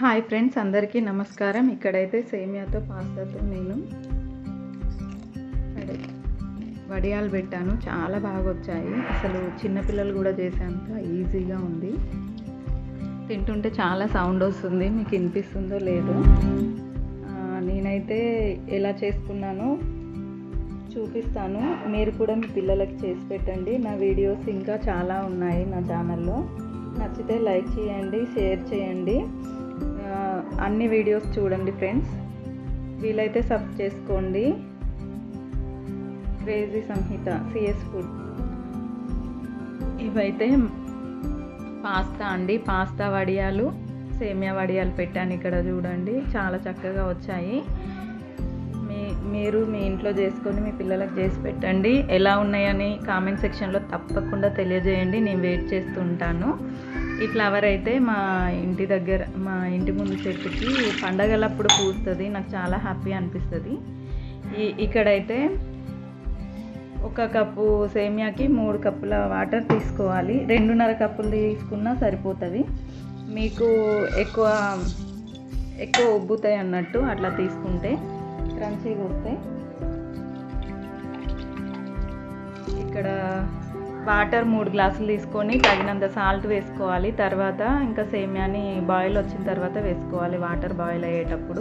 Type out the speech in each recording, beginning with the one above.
Hi friends అందరికీ నమస్కారం. ఇక్కడైతే సేమియాతో పాస్తాతో నేను వడియాలు పెట్టాను. చాలా బాగా వచ్చాయి అసలు చిన్నపిల్లలు కూడా చేసేంత ఈజీగా ఉంది. తింటుంటే చాలా సౌండ్ వస్తుంది. మీకు వినిపిస్తుందో లేదో. నేనైతే ఎలా చేసుకున్నానో చూపిస్తాను. మీరు కూడా మీ పిల్లలకి చేసి పెట్టండి. నా వీడియోస్ ఇంకా చాలా ఉన్నాయి నా ఛానల్లో. నచ్చితే లైక్ చేయండి షేర్ చేయండి. అన్ని వీడియోస్ చూడండి ఫ్రెండ్స్. వీలైతే సబ్ చేసుకోండి. Crazy Samhita CS food. ఇవైతే పాస్తా అండి. పాస్తా వడియాలు సేమియా వడియాలు పెట్టాను ఇక్కడ చూడండి. చాలా చక్కగా వచ్చాయి. మీ మీరు మీ ఇంట్లో చేసుకొని మీ పిల్లలకు చేసి పెట్టండి. ఎలా ఉన్నాయని కామెంట్ సెక్షన్లో తప్పకుండా తెలియజేయండి. నేను వెయిట్ చేస్తుంటాను ఈ ఫ్లవర్ అయితే మా ఇంటి దగ్గర మా ఇంటి ముందు చెట్టుకి పండగలప్పుడు పూస్తుంది. నాకు చాలా హ్యాపీ అనిపిస్తుంది. ఈ ఇక్కడైతే ఒక కప్పు సేమియాకి మూడు కప్పుల వాటర్ తీసుకోవాలి. రెండున్నర కప్పులు తీసుకున్నా సరిపోతుంది. మీకు ఎక్కువ ఎక్కువ ఉబ్బుతాయి అన్నట్టు అట్లా తీసుకుంటే క్రంచీగా వస్తాయి. ఇక్కడ వాటర్ మూడు గ్లాసులు తీసుకొని తగినంత సాల్ట్ వేసుకోవాలి. తర్వాత ఇంకా సేమియాని బాయిల్ వచ్చిన తర్వాత వేసుకోవాలి. వాటర్ బాయిల్ అయ్యేటప్పుడు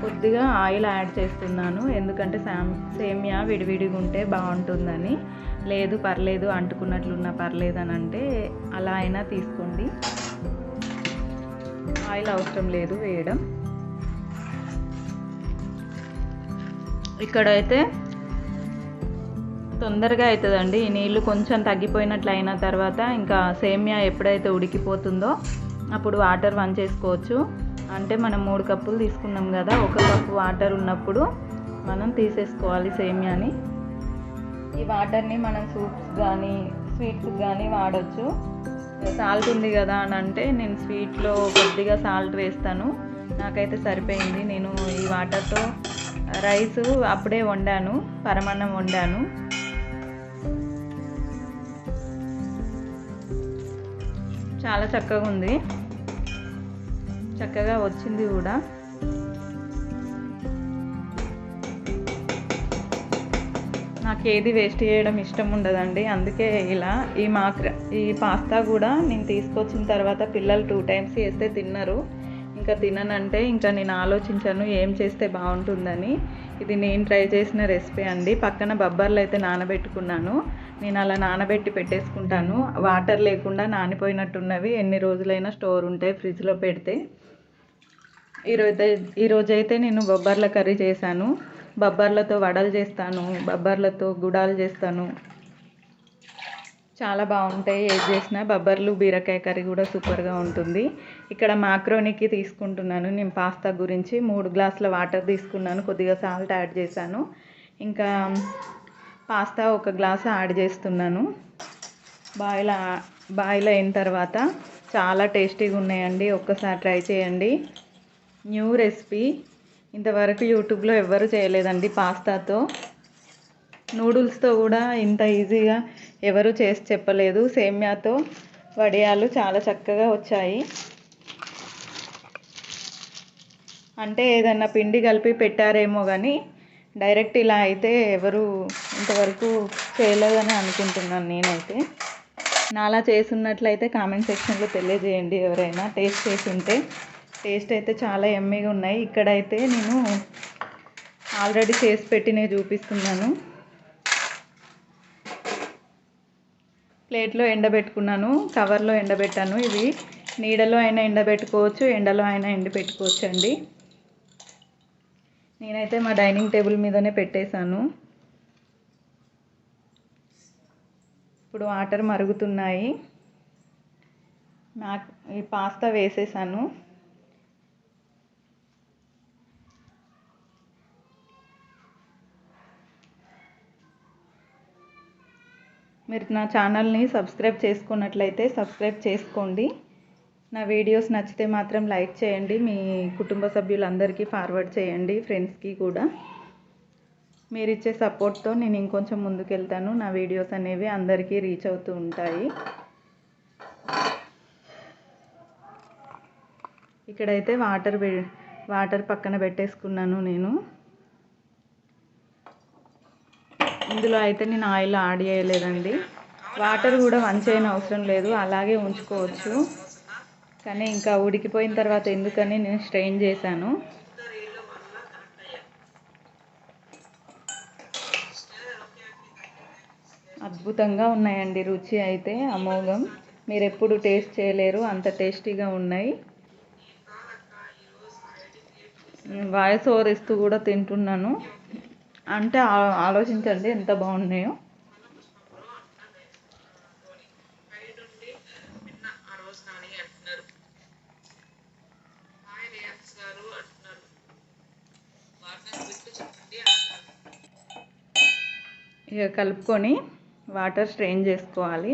కొద్దిగా ఆయిల్ యాడ్ చేస్తున్నాను. ఎందుకంటే సామ్ సేమియా విడివిడిగా ఉంటే బాగుంటుందని. లేదు పర్లేదు అంటుకున్నట్లున్నా పర్లేదు అని అంటే అలా అయినా తీసుకోండి. ఆయిల్ అవసరం లేదు వేయడం. ఇక్కడైతే తొందరగా అవుతుందండి. ఈ నీళ్ళు కొంచెం తగ్గిపోయినట్లు అయిన తర్వాత ఇంకా సేమియా ఎప్పుడైతే ఉడికిపోతుందో అప్పుడు వాటర్ వన్ చేసుకోవచ్చు. అంటే మనం మూడు కప్పులు తీసుకున్నాం కదా ఒక కప్పు వాటర్ ఉన్నప్పుడు మనం తీసేసుకోవాలి సేమియాని. ఈ వాటర్ని మనం సూప్స్ కానీ స్వీట్స్ కానీ వాడచ్చు. సాల్ట్ ఉంది కదా అని అంటే నేను స్వీట్లో కొద్దిగా సాల్ట్ వేస్తాను. నాకైతే సరిపోయింది. నేను ఈ వాటర్తో రైస్ అప్పుడే వండాను పరమాన్నం వండాను. చాలా చక్కగా ఉంది. చక్కగా వచ్చింది కూడా. నాకు ఏది వేస్ట్ చేయడం ఇష్టం ఉండదండి. అందుకే ఇలా ఈ మాక్ర ఈ పాస్తా కూడా నేను తీసుకొచ్చిన తర్వాత పిల్లలు టూ టైమ్స్ వేస్తే తిన్నారు. ఇంకా తిననంటే ఇంకా నేను ఆలోచించాను ఏం చేస్తే బాగుంటుందని. ఇది నేను ట్రై చేసిన రెసిపీ అండి. పక్కన బొబ్బర్లు అయితే నానబెట్టుకున్నాను. నేను అలా నానబెట్టి పెట్టేసుకుంటాను. వాటర్ లేకుండా నానిపోయినట్టున్నవి ఎన్ని రోజులైనా స్టోర్ ఉంటాయి ఫ్రిడ్జ్లో పెడితే. ఈరోజు ఈరోజైతే నేను బొబ్బర్ల కర్రీ చేశాను. బొబ్బర్లతో వడలు చేస్తాను బొబ్బర్లతో గుడాలు చేస్తాను. చాలా బాగుంటాయి. ఏది చేసినా బబ్బర్లు బీరకాయ కర్రీ కూడా సూపర్గా ఉంటుంది. ఇక్కడ మాక్రోనికి తీసుకుంటున్నాను. నేను పాస్తా గురించి మూడు గ్లాసుల వాటర్ తీసుకున్నాను. కొద్దిగా సాల్ట్ యాడ్ చేశాను. ఇంకా పాస్తా ఒక గ్లాస్ యాడ్ చేస్తున్నాను. బాయిల్ బాయిల్ అయిన తర్వాత చాలా టేస్టీగా ఉన్నాయండి. ఒక్కసారి ట్రై చేయండి. New recipe. ఇంతవరకు యూట్యూబ్లో ఎవ్వరు చేయలేదండి పాస్తాతో. నూడిల్స్తో కూడా ఇంత ఈజీగా ఎవరు చేసి చెప్పలేదు. సేమ్యాతో వడియాలు చాలా చక్కగా వచ్చాయి. అంటే ఏదన్నా పిండి కలిపి పెట్టారేమో కానీ డైరెక్ట్ ఇలా అయితే ఎవరు ఇంతవరకు చేయలేదని అనుకుంటున్నాను నేనైతే. నాలా చేసున్నట్లయితే కామెంట్ సెక్షన్లో తెలియజేయండి ఎవరైనా. టేస్ట్ చేసి ఉంటే. టేస్ట్ అయితే చాలా ఎమ్మీగా ఉన్నాయి. ఇక్కడైతే నేను ఆల్రెడీ చేసి పెట్టినవి చూపిస్తున్నాను. ప్లేట్లో ఎండబెట్టుకున్నాను కవర్లో ఎండబెట్టాను. ఇవి నీడలో అయినా ఎండబెట్టుకోవచ్చు ఎండలో అయినా ఎండబెట్టుకోవచ్చు అండి నేనైతే మా డైనింగ్ టేబుల్ మీదనే పెట్టేశాను. ఇప్పుడు వాటర్ మరుగుతున్నాయి. నాకు ఈ పాస్తా వేసేసాను. మీరు నా ఛానల్ని సబ్స్క్రైబ్ చేసుకున్నట్లయితే సబ్స్క్రైబ్ చేసుకోండి. నా వీడియోస్ నచ్చితే మాత్రం లైక్ చేయండి. మీ కుటుంబ సభ్యులందరికీ ఫార్వర్డ్ చేయండి. ఫ్రెండ్స్కి కూడా. మీరు ఇచ్చే సపోర్ట్తో నేను ఇంకొంచెం ముందుకెళ్తాను. నా వీడియోస్ అనేవి అందరికీ రీచ్ అవుతూ ఉంటాయి. ఇక్కడైతే వాటర్ వాటర్ పక్కన పెట్టేసుకున్నాను నేను. ఇందులో అయితే నేను ఆయిల్ యాడ్ చేయలేదండి. వాటర్ కూడా వంచేయన అవసరం లేదు అలాగే ఉంచుకోవచ్చు. కానీ ఇంకా ఉడికిపోయిన తర్వాత ఎందుకని నేను స్ట్రెయిన్ చేశాను. అద్భుతంగా ఉన్నాయండి రుచి అయితే అమోఘం. మీరు ఎప్పుడు టేస్ట్ చేయలేరు అంత టేస్టీగా ఉన్నాయి. వాయిస్ ఓవర్ ఇస్తూ కూడా తింటున్నాను. అంటే ఆలోచించండి ఎంత బాగున్నాయో. ఇక కలుపుకొని వాటర్ స్ట్రెయిన్ చేసుకోవాలి.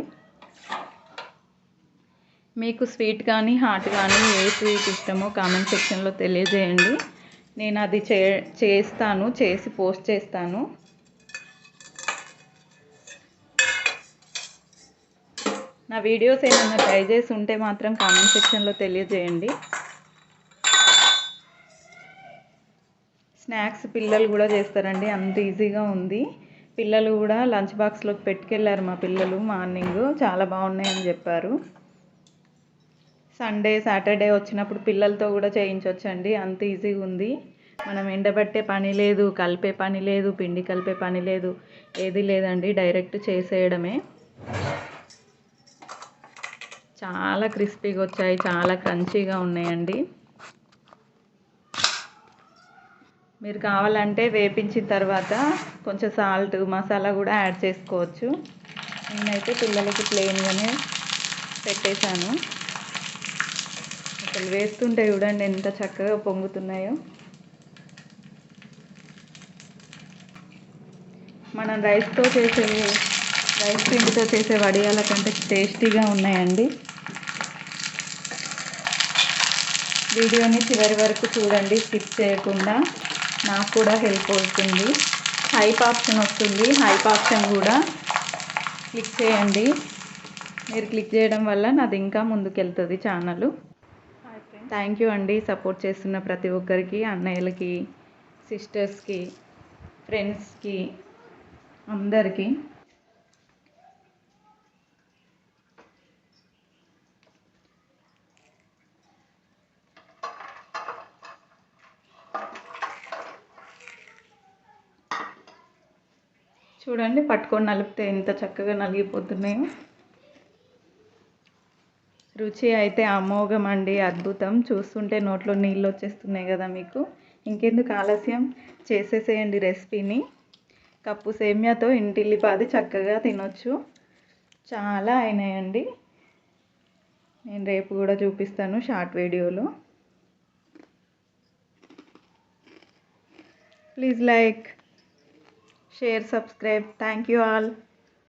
మీకు స్వీట్ కానీ హాట్ కానీ ఏ స్వీట్ ఇష్టమో కామెంట్ సెక్షన్లో తెలియజేయండి. నేను అది చే చేస్తాను చేసి పోస్ట్ చేస్తాను. నా వీడియోస్ ఏమైనా ట్రై చేసి ఉంటే మాత్రం కామెంట్ సెక్షన్లో తెలియజేయండి. స్నాక్స్ పిల్లలు కూడా చేస్తారండి అంత ఈజీగా ఉంది. పిల్లలు కూడా లంచ్ బాక్స్లోకి పెట్టుకెళ్ళారు మా పిల్లలు మార్నింగ్ చాలా బాగున్నాయని చెప్పారు. సండే సాటర్డే వచ్చినప్పుడు పిల్లలతో కూడా చేయించవచ్చండి అంత ఈజీగా ఉంది. మనం ఎండబెట్టే పని లేదు కలిపే పని లేదు పిండి కలిపే పని లేదు ఏది లేదండి. డైరెక్ట్ చేసేయడమే. చాలా క్రిస్పీగా వచ్చాయి. చాలా క్రంచీగా ఉన్నాయండి. మీరు కావాలంటే వేపించిన తర్వాత కొంచెం సాల్ట్ మసాలా కూడా యాడ్ చేసుకోవచ్చు. నేనైతే పిల్లలకి ప్లెయిన్గానే పెట్టేశాను. అసలు వేస్తుంటే చూడండి ఎంత చక్కగా పొంగుతున్నాయో. మనం రైస్తో చేసే రైస్ పిండితో చేసే వడియాల కంటే టేస్టీగా ఉన్నాయండి. వీడియోని చివరి వరకు చూడండి స్కిప్ చేయకుండా. నాకు కూడా హెల్ప్ అవుతుంది. హైప్ ఆప్షన్ వస్తుంది. హైప్ ఆప్షన్ కూడా క్లిక్ చేయండి. మీరు క్లిక్ చేయడం వల్ల నాది ఇంకా ముందుకెళ్తుంది ఛానల్. థ్యాంక్ యూ అండి సపోర్ట్ చేస్తున్న ప్రతి ఒక్కరికి అన్నయ్యలకి సిస్టర్స్కి ఫ్రెండ్స్కి అందరికీ. చూడండి పట్టుకొని నలిపితే ఎంత చక్కగా నలిగిపోతున్నాయో. రుచి అయితే అమోఘం అండి అద్భుతం. చూస్తుంటే నోట్లో నీళ్ళు వచ్చేస్తున్నాయి కదా మీకు. ఇంకెందుకు ఆలస్యం? చేసేసేయండి రెసిపీని. కప్పు సేమ్యాతో ఇంటిల్లిపాది చక్కగా తినొచ్చు. చాలా అయినాయండి. నేను రేపు కూడా చూపిస్తాను షార్ట్ వీడియోలో. Please like share subscribe. Thank you all.